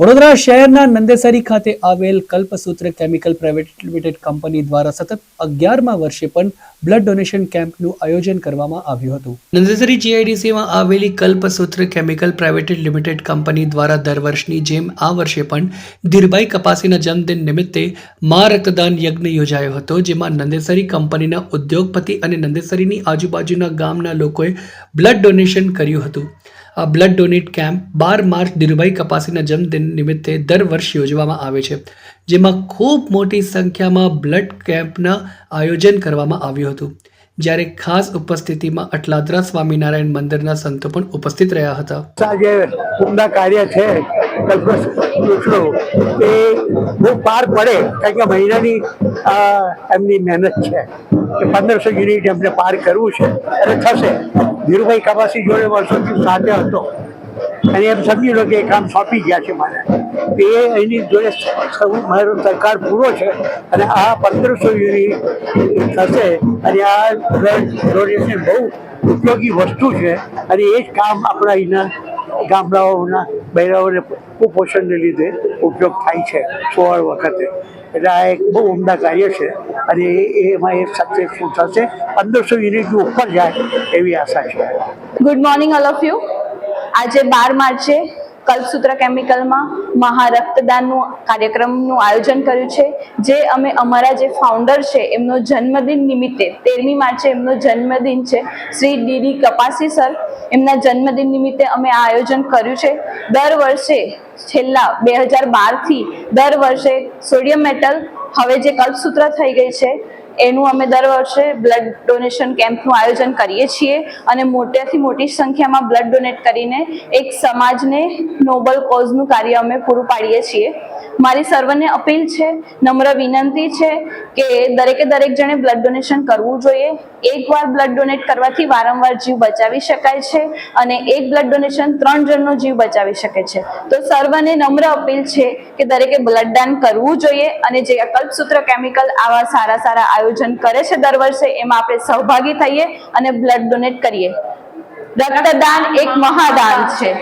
વડોદરા શહેરના નંદેસરી ખાતે આવેલ Kalpsutra chemical private limited company દ્વારા સતત અગિયારમાં વર્ષે પણ બ્લડ ડોનેશન કેમ્પનું આયોજન કરવામાં આવ્યું હતું. નંદેસરી જીઆઈડીસીમાં આવેલી Kalpsutra chemical private limited company દ્વારા દર વર્ષની જેમ આ વર્ષે પણ ધીરભાઈ કપાસીના જન્મદિન નિમિત્તે મા રક્તદાન યજ્ઞ યોજાયો હતો, જેમાં નંદેસરી કંપનીના ઉદ્યોગપતિ અને નંદેસરીની આજુબાજુના ગામના લોકોએ બ્લડ ડોનેશન કર્યું હતું. આ બ્લડ ડોનેટ કેમ્પ બાર માર્ચ ધીરુભાઈ કપાસીના જન્મદિન નિમિત્તે દર વર્ષ યોજવામાં આવે છે, જેમાં ખૂબ મોટી સંખ્યામાં બ્લડ કેમ્પના આયોજન કરવામાં આવ્યું હતું. જ્યારે ખાસ ઉપસ્થિતિમાં અટલાદરા સ્વામિનારાયણ મંદિરના સંતો પણ ઉપસ્થિત રહ્યા હતા. આ જે ઉમદા કાર્ય છે એ પાર પડે, કારણ કે મહિનાની એમની મહેનત છે. કે પંદરસો યુનિટ એમને પાર કરવું છે, અને થશે. ધીરુભાઈ કાપાસી જોડે વર્ષોથી સાથે હતો. અને એમ સમજી લો કે એ કામ સોંપી ગયા છે મને તો એ એની જોડે મારો સરકાર પૂરો છે અને આ પંદરસો યુનિટ થશે અને આ ડોનેશન બહુ ઉપયોગી વસ્તુ છે અને એ જ કામ આપણા અહીંના ગામડાઓના બહેરાઓને કુપોષણને લીધે ઉપયોગ થાય છે સોળ વખતે. એટલે આ એક બહુ ઉમદા કાર્ય છે. અને એમાં એ સક્સેસફુલ થશે? પંદરસો યુનિટની ઉપર જાય એવી આશા છે. Good morning all of you આજે બાર માર્ચે કલ્પસૂત્ર કેમિકલમાં મહા રક્તદાનનું કાર્યક્રમનું આયોજન કર્યું છે, જે અમે અમારા જે ફાઉન્ડર છે, એમનો જન્મદિન નિમિત્તે, તેરમી માર્ચે એમનો જન્મદિન છે, શ્રી ડીડી કપાસી સર, એમના જન્મદિન નિમિત્તે અમે આ આયોજન કર્યું છે. દર વર્ષે છેલ્લા બે હજાર બારથી દર વર્ષે સોડિયમ મેટલ, હવે જે કલ્પસૂત્ર થઈ ગઈ છે એનું અમે દર વર્ષે બ્લડ ડોનેશન કેમ્પનું આયોજન કરીએ છીએ અને મોટેથી મોટી સંખ્યામાં બ્લડ ડોનેટ કરીને એક સમાજને નોબલ કોઝનું કાર્ય અમે પૂરું પાડીએ છીએ. મારી સર્વને અપીલ છે, નમ્ર વિનંતી છે કે દરેકે દરેક જણે બ્લડ ડોનેશન કરવું જોઈએ. એકવાર બ્લડ ડોનેટ કરવાથી વારંવાર જીવ બચાવી શકાય છે અને એક બ્લડ ડોનેશન ત્રણ જણનો જીવ બચાવી શકે છે. તો સર્વને નમ્ર અપીલ છે કે દરેકે બ્લડ દાન કરવું જોઈએ અને જે અકલ્પસૂત્ર કલ્પસૂત્ર કેમિકલ આવા સારા સારા આયોજન કરે છે દર વર્ષે, એમાં આપણે સહભાગી થઈએ અને બ્લડ ડોનેટ કરીએ. રક્તદાન એક મહાદાન છે.